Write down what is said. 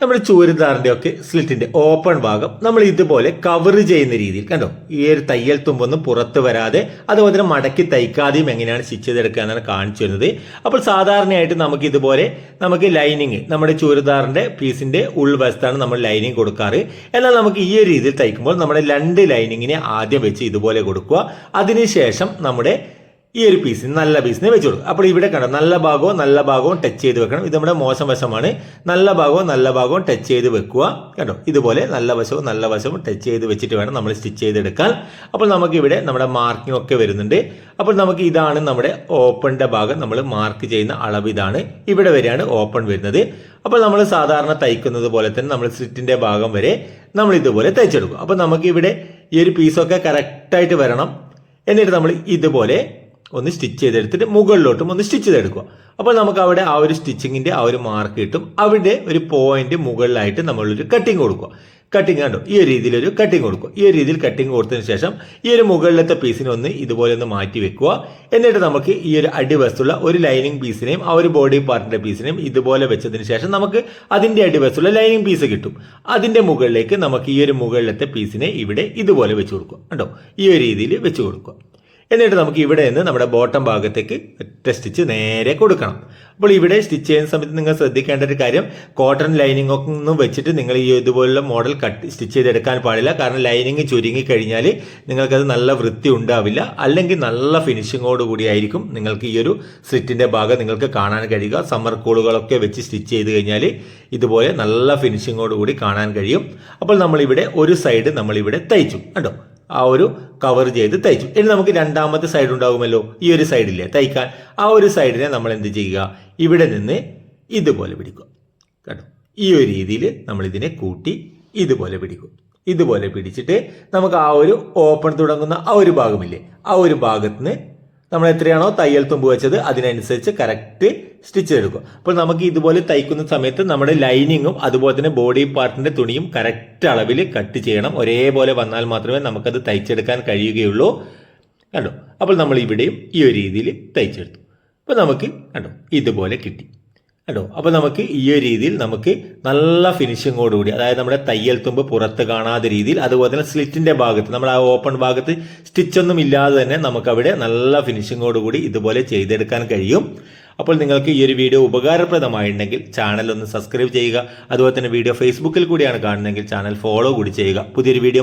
നമ്മുടെ ചൂരിദാറിന്റെ ഒക്കെ സ്ലിറ്റിന്റെ ഓപ്പൺ ഭാഗം നമ്മൾ ഇതുപോലെ കവർ ചെയ്യുന്ന രീതിയിൽ കണ്ടോ? ഈ ഒരു തയ്യൽ തുമ്പൊന്നും പുറത്ത് വരാതെ അതുപോലെ തന്നെ മടക്കി തയ്ക്കാതെയും എങ്ങനെയാണ് സ്റ്റിച്ച് ചെയ്തെടുക്കുക എന്നാണ് കാണിച്ചു വരുന്നത് അപ്പോൾ സാധാരണയായിട്ട് നമുക്ക് ഇതുപോലെ നമുക്ക് ലൈനിങ് നമ്മുടെ ചൂരിദാറിന്റെ പീസിന്റെ ഉൾവശത്താണ് നമ്മൾ ലൈനിങ് കൊടുക്കാറ്. എന്നാൽ നമുക്ക് ഈ ഒരു രീതിയിൽ തയ്ക്കുമ്പോൾ നമ്മുടെ രണ്ട് ലൈനിങ്ങിനെ ആദ്യം വെച്ച് ഇതുപോലെ കൊടുക്കുക. അതിനുശേഷം നമ്മുടെ ഈ ഒരു പീസിന് നല്ല പീസിനെ വെച്ച് കൊടുക്കും അപ്പോൾ ഇവിടെ കണ്ടോ നല്ല ഭാഗവും നല്ല ഭാഗവും ടച്ച് ചെയ്ത് വെക്കണം. ഇത് നമ്മുടെ മോശം വശമാണ്. നല്ല ഭാഗവും നല്ല ഭാഗവും ടച്ച് ചെയ്ത് വെക്കുക. കണ്ടോ ഇതുപോലെ നല്ല വശവും നല്ല വശവും ടച്ച് ചെയ്ത് വെച്ചിട്ട് വേണം നമ്മൾ സ്റ്റിച്ച് ചെയ്തെടുക്കാൻ. അപ്പോൾ നമുക്ക് ഇവിടെ നമ്മുടെ മാർക്കിംഗ് ഒക്കെ വരുന്നുണ്ട്. അപ്പോൾ നമുക്ക് ഇതാണ് നമ്മുടെ ഓപ്പണിന്റെ ഭാഗം. നമ്മൾ മാർക്ക് ചെയ്യുന്ന അളവ് ഇതാണ്. ഇവിടെ വരെയാണ് ഓപ്പൺ വരുന്നത്. അപ്പോൾ നമ്മൾ സാധാരണ തയ്ക്കുന്നത് പോലെ തന്നെ നമ്മൾ സ്റ്റിറ്റിന്റെ ഭാഗം വരെ നമ്മൾ ഇതുപോലെ തയ്ച്ചെടുക്കും. അപ്പോൾ നമുക്ക് ഇവിടെ ഈ ഒരു പീസൊക്കെ കറക്റ്റായിട്ട് വരണം. എന്നിട്ട് നമ്മൾ ഇതുപോലെ ഒന്ന് സ്റ്റിച്ച് ചെയ്തെടുത്തിട്ട് മുകളിലോട്ടും ഒന്ന് സ്റ്റിച്ച് ചെയ്തെടുക്കുക. അപ്പോൾ നമുക്ക് അവിടെ ആ ഒരു സ്റ്റിച്ചിങ്ങിന്റെ ആ ഒരു മാർക്ക് കിട്ടും. അവിടെ ഒരു പോയിന്റ് മുകളിലായിട്ട് നമ്മളൊരു കട്ടിങ് കൊടുക്കുക. കട്ടിങ് കണ്ടോ? ഈ ഒരു രീതിയിൽ ഒരു കട്ടിങ് കൊടുക്കുക. ഈ ഒരു രീതിയിൽ കട്ടിങ് കൊടുത്തതിന് ശേഷം ഈ ഒരു മുകളിലത്തെ പീസിനെ ഒന്ന് ഇതുപോലെ ഒന്ന് മാറ്റി വെക്കുക. എന്നിട്ട് നമുക്ക് ഈ ഒരു അടിവശത്തുള്ള ഒരു ലൈനിങ് പീസിനെയും ആ ഒരു ബോഡി പാർട്ടിന്റെ പീസിനെയും ഇതുപോലെ വെച്ചതിന് ശേഷം നമുക്ക് അതിന്റെ അടിവശത്തുള്ള ലൈനിങ് പീസ് കിട്ടും. അതിന്റെ മുകളിലേക്ക് നമുക്ക് ഈ ഒരു മുകളിലത്തെ പീസിനെ ഇവിടെ ഇതുപോലെ വെച്ച് കൊടുക്കുക. കണ്ടോ? ഈ ഒരു രീതിയിൽ വെച്ച് കൊടുക്കുക. എന്നിട്ട് നമുക്ക് ഇവിടെ നിന്ന് നമ്മുടെ ബോട്ടം ഭാഗത്തേക്ക് ഒറ്റ സ്റ്റിച്ച് നേരെ കൊടുക്കണം. അപ്പോൾ ഇവിടെ സ്റ്റിച്ച് ചെയ്യുന്ന സമയത്ത് നിങ്ങൾ ശ്രദ്ധിക്കേണ്ട ഒരു കാര്യം കോട്ടൺ ലൈനിങ് ഒക്കെ ഒന്നും വെച്ചിട്ട് നിങ്ങൾ ഈ ഇതുപോലുള്ള മോഡൽ കട്ട് സ്റ്റിച്ച് ചെയ്തെടുക്കാൻ പാടില്ല. കാരണം ലൈനിങ് ചുരുങ്ങി കഴിഞ്ഞാൽ നിങ്ങൾക്കത് നല്ല വൃത്തി ഉണ്ടാവില്ല. അല്ലെങ്കിൽ നല്ല ഫിനിഷിങ്ങോട് കൂടിയായിരിക്കും നിങ്ങൾക്ക് ഈ ഒരു സ്റ്റിറ്റിന്റെ ഭാഗം നിങ്ങൾക്ക് കാണാൻ കഴിയുക. സമ്മർ കൂളുകളൊക്കെ വെച്ച് സ്റ്റിച്ച് ചെയ്ത് കഴിഞ്ഞാൽ ഇതുപോലെ നല്ല ഫിനിഷിങ്ങോട് കൂടി കാണാൻ കഴിയും. അപ്പോൾ നമ്മളിവിടെ ഒരു സൈഡ് നമ്മളിവിടെ തയ്ച്ചു. കണ്ടോ? ആ ഒരു കവർ ചെയ്ത് തയ്ച്ചു. ഇനി നമുക്ക് രണ്ടാമത്തെ സൈഡ് ഉണ്ടാകുമല്ലോ. ഈ ഒരു സൈഡില്ലേ തയ്ക്കാൻ. ആ ഒരു സൈഡിനെ നമ്മൾ എന്ത് ചെയ്യുക? ഇവിടെ നിന്ന് ഇതുപോലെ പിടിക്കുക. കേട്ടോ? ഈ ഒരു രീതിയിൽ നമ്മൾ ഇതിനെ കൂട്ടി ഇതുപോലെ പിടിക്കും. ഇതുപോലെ പിടിച്ചിട്ട് നമുക്ക് ആ ഒരു ഓപ്പൺ തുടങ്ങുന്ന ആ ഒരു ഭാഗമില്ലേ? ആ ഒരു ഭാഗത്ത് നിന്ന് നമ്മൾ എത്രയാണോ തയ്യൽ തുമ്പ് വെച്ചത് അതിനനുസരിച്ച് കറക്റ്റ് സ്റ്റിച്ച് എടുക്കും. അപ്പോൾ നമുക്ക് ഇതുപോലെ തയ്ക്കുന്ന സമയത്ത് നമ്മുടെ ലൈനിങ്ങും അതുപോലെ തന്നെ ബോഡി പാർട്ടിന്റെ തുണിയും കറക്റ്റ് അളവിൽ കട്ട് ചെയ്യണം. ഒരേപോലെ വന്നാൽ മാത്രമേ നമുക്കത് തയ്ച്ചെടുക്കാൻ കഴിയുകയുള്ളൂ. കണ്ടോ? അപ്പോൾ നമ്മൾ ഇവിടെയും ഈ ഒരു രീതിയിൽ തയ്ച്ചെടുത്തു. അപ്പോൾ നമുക്ക് കണ്ടോ? ഇതുപോലെ കിട്ടി. കേട്ടോ അപ്പോൾ നമുക്ക് ഈ ഒരു രീതിയിൽ നമുക്ക് നല്ല ഫിനിഷിങ്ങോടുകൂടി അതായത് നമ്മുടെ തയ്യൽ തുമ്പ് പുറത്ത് കാണാത്ത രീതിയിൽ അതുപോലെ തന്നെ സ്ലിറ്റിന്റെ ഭാഗത്ത് നമ്മൾ ആ ഓപ്പൺ ഭാഗത്ത് സ്റ്റിച്ചൊന്നും ഇല്ലാതെ തന്നെ നമുക്കവിടെ നല്ല ഫിനിഷിങ്ങോടുകൂടി ഇതുപോലെ ചെയ്തെടുക്കാൻ കഴിയും. അപ്പോൾ നിങ്ങൾക്ക് ഈ ഒരു വീഡിയോ ഉപകാരപ്രദമായിട്ടുണ്ടെങ്കിൽ ചാനൽ ഒന്ന് സബ്സ്ക്രൈബ് ചെയ്യുക. അതുപോലെ തന്നെ വീഡിയോ ഫേസ്ബുക്കിൽ കൂടിയാണ് കാണുന്നതെങ്കിൽ ചാനൽ ഫോളോ കൂടി ചെയ്യുക. പുതിയൊരു വീഡിയോ